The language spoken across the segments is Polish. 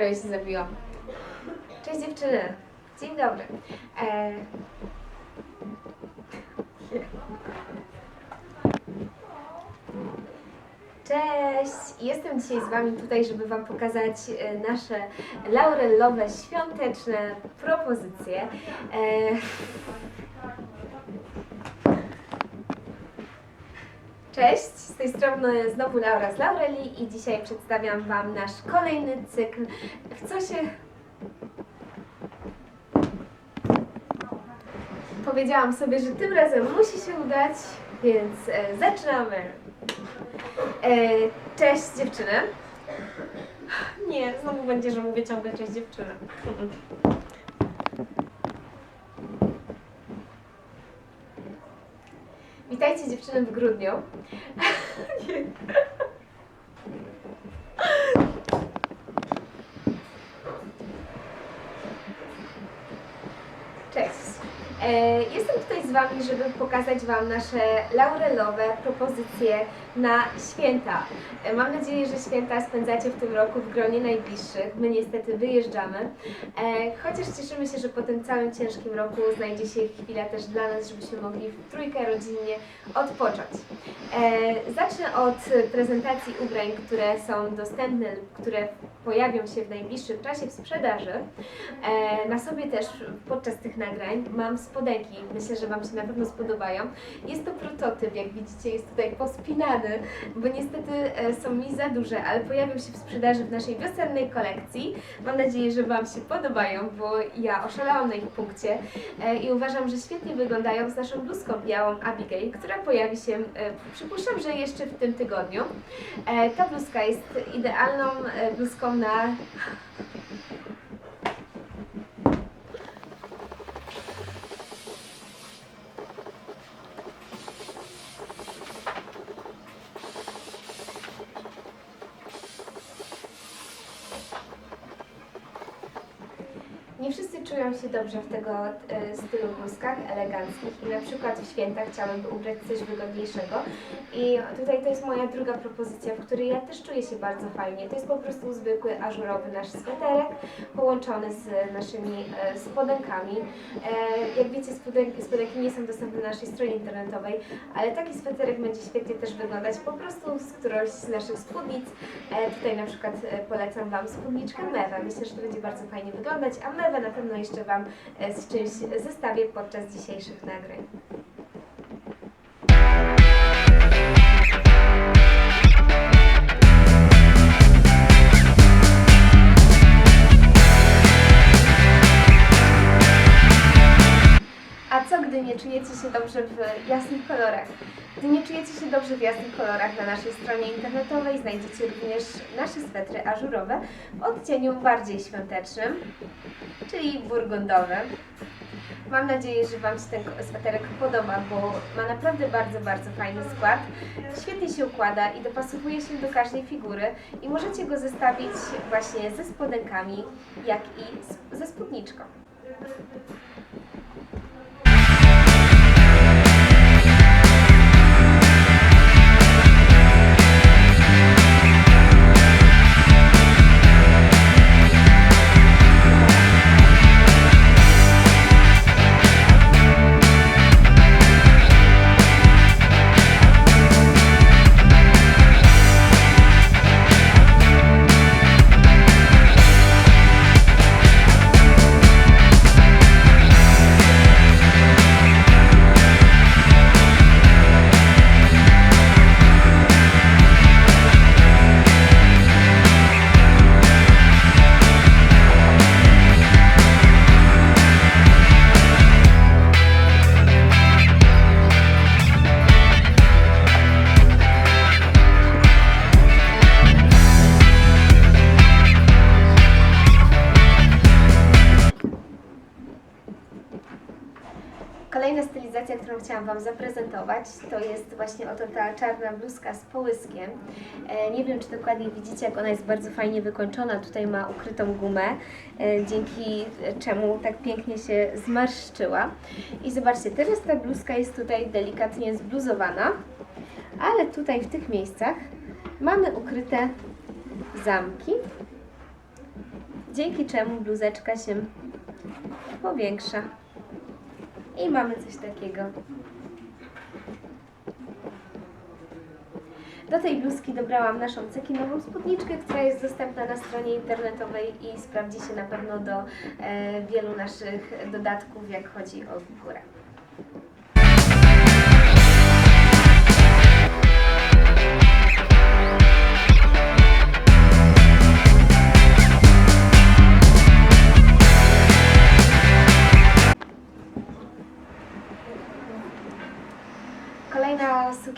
Prawie się zabiłam. Cześć dziewczyny. Dzień dobry. E... Cześć! Jestem dzisiaj z Wami tutaj, żeby Wam pokazać e, nasze laurellowe, świąteczne propozycje. E... Cześć, z tej strony znowu Laura z Laureli i dzisiaj przedstawiam Wam nasz kolejny cykl. W co się... Powiedziałam sobie, że tym razem musi się udać, więc e, zaczynamy. E, cześć dziewczyny. Nie, znowu będzie, że mówię ciągle cześć dziewczyny. Witajcie dziewczyny w grudniu. Cześć. E, Jestem tutaj z Wami, żeby pokazać Wam nasze laurelowe propozycje na święta. E, Mam nadzieję, że święta spędzacie w tym roku w gronie najbliższych. My niestety wyjeżdżamy. E, Chociaż cieszymy się, że po tym całym ciężkim roku znajdzie się chwila też dla nas, żebyśmy mogli w trójkę rodzinnie odpocząć. E, Zacznę od prezentacji ubrań, które są dostępne, które pojawią się w najbliższym czasie w sprzedaży. Na sobie też podczas tych nagrań mam spodenki. Myślę, że Wam się na pewno spodobają. Jest to prototyp, jak widzicie, jest tutaj pospinany, bo niestety e, są mi za duże, ale pojawią się w sprzedaży w naszej wiosennej kolekcji. Mam nadzieję, że Wam się podobają, bo ja oszalałam na ich punkcie e, i uważam, że świetnie wyglądają z naszą bluzką białą Abigail, która pojawi się, e, przypuszczam, że jeszcze w tym tygodniu. Ta bluzka jest idealną bluzką na Nie czują się dobrze w tego e, stylu bluzkach eleganckich i na przykład w święta chciałabym ubrać coś wygodniejszego i tutaj to jest moja druga propozycja, w której ja też czuję się bardzo fajnie. To jest po prostu zwykły ażurowy nasz sweterek połączony z naszymi e, spodenkami. E, jak wiecie spodenki, spodenki nie są dostępne na naszej stronie internetowej, ale taki sweterek będzie świetnie też wyglądać po prostu z którąś z naszych spódnic. E, tutaj na przykład e, polecam Wam spódniczkę Mewę. Myślę, że to będzie bardzo fajnie wyglądać, a Mewę na pewno jeszcze Wam e, z czymś zestawię podczas dzisiejszych nagrań. A co gdy nie czujecie się dobrze w jasnych kolorach? Gdy nie czujecie się dobrze w jasnych kolorach, na naszej stronie internetowej znajdziecie również nasze swetry ażurowe w odcieniu bardziej świątecznym, czyli burgundowym. Mam nadzieję, że Wam się ten sweterek podoba, bo ma naprawdę bardzo, bardzo fajny skład. Świetnie się układa i dopasowuje się do każdej figury i możecie go zestawić właśnie ze spodenkami, jak i ze spódniczką. Zaprezentować, to jest właśnie oto ta czarna bluzka z połyskiem. E, nie wiem, czy dokładnie widzicie, jak ona jest bardzo fajnie wykończona. Tutaj ma ukrytą gumę, e, dzięki czemu tak pięknie się zmarszczyła. I zobaczcie, teraz ta bluzka jest tutaj delikatnie zbluzowana, ale tutaj w tych miejscach mamy ukryte zamki dzięki czemu bluzeczka się powiększa. I mamy coś takiego. Do tej bluzki dobrałam naszą cekinową spódniczkę, która jest dostępna na stronie internetowej i sprawdzi się na pewno do e, wielu naszych dodatków, jak chodzi o górę.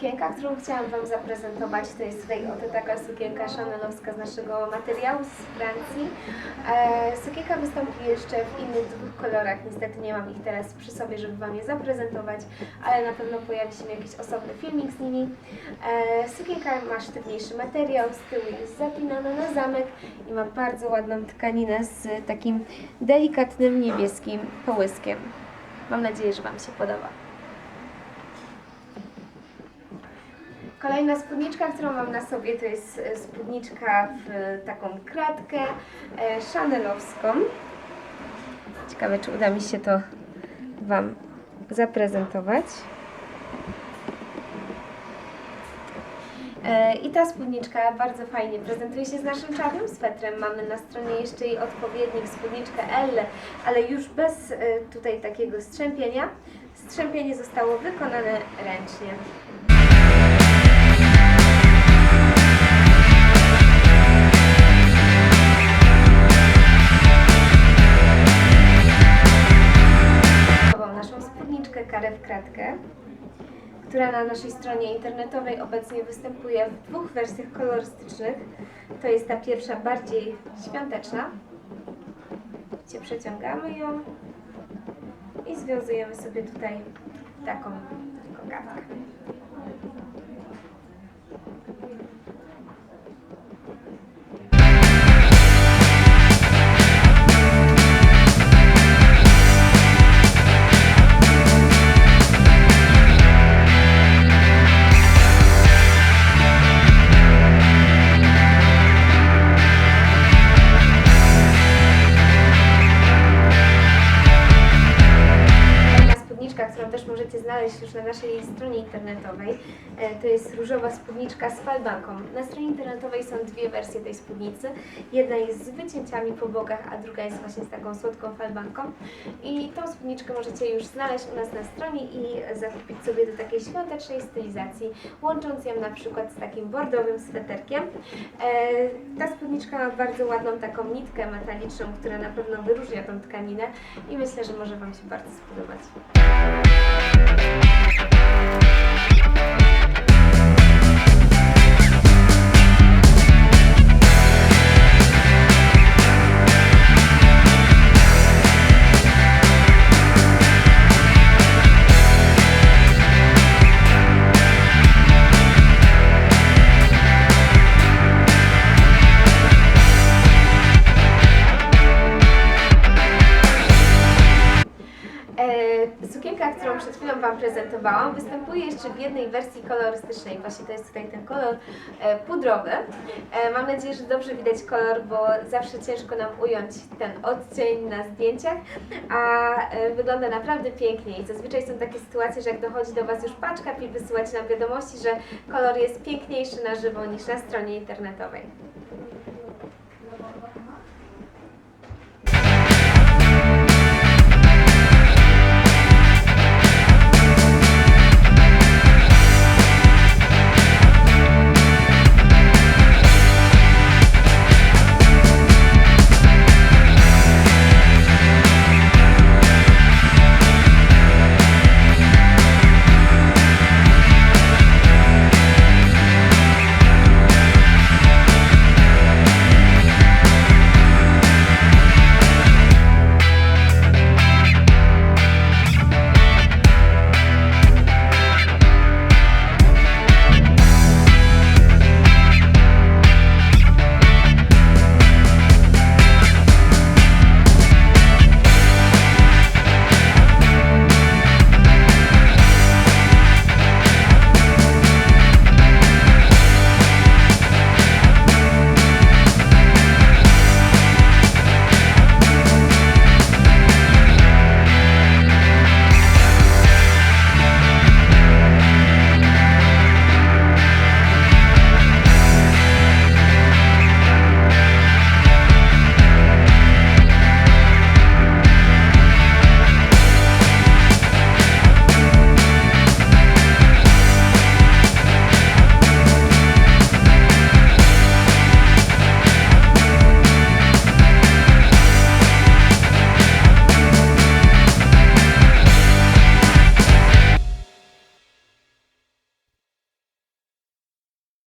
Sukienka, którą chciałam Wam zaprezentować, to jest tutaj oto taka sukienka chanelowska z naszego materiału z Francji. E, sukienka wystąpi jeszcze w innych dwóch kolorach, niestety nie mam ich teraz przy sobie, żeby Wam je zaprezentować, ale na pewno pojawi się jakiś osobny filmik z nimi. E, sukienka ma sztywniejszy materiał, z tyłu jest zapinana na zamek i ma bardzo ładną tkaninę z takim delikatnym niebieskim połyskiem. Mam nadzieję, że Wam się podoba. Kolejna spódniczka, którą mam na sobie, to jest e, spódniczka w taką kratkę e, chanelowską. Ciekawe, czy uda mi się to Wam zaprezentować. E, I ta spódniczka bardzo fajnie prezentuje się z naszym czarnym swetrem. Mamy na stronie jeszcze jej odpowiednik, spódniczkę L, ale już bez e, tutaj takiego strzępienia. Strzępienie zostało wykonane ręcznie. Która na naszej stronie internetowej obecnie występuje w dwóch wersjach kolorystycznych. To jest ta pierwsza bardziej świąteczna, gdzie przeciągamy ją i związujemy sobie tutaj taką kokardkę. Internetowej, e, to jest różowa spódniczka z falbanką. Na stronie internetowej są dwie wersje tej spódnicy. Jedna jest z wycięciami po bokach, a druga jest właśnie z taką słodką falbanką. I tą spódniczkę możecie już znaleźć u nas na stronie i zakupić sobie do takiej świątecznej stylizacji, łącząc ją na przykład z takim bordowym sweterkiem. E, Ta spódniczka ma bardzo ładną taką nitkę metaliczną, która na pewno wyróżnia tą tkaninę i myślę, że może Wam się bardzo spodobać. Prezentowałam, występuje jeszcze w jednej wersji kolorystycznej. Właśnie to jest tutaj ten kolor e, pudrowy. E, Mam nadzieję, że dobrze widać kolor, bo zawsze ciężko nam ująć ten odcień na zdjęciach, a e, wygląda naprawdę pięknie. I zazwyczaj są takie sytuacje, że jak dochodzi do Was już paczka, pi- wysyłacie nam wiadomości, że kolor jest piękniejszy na żywo niż na stronie internetowej.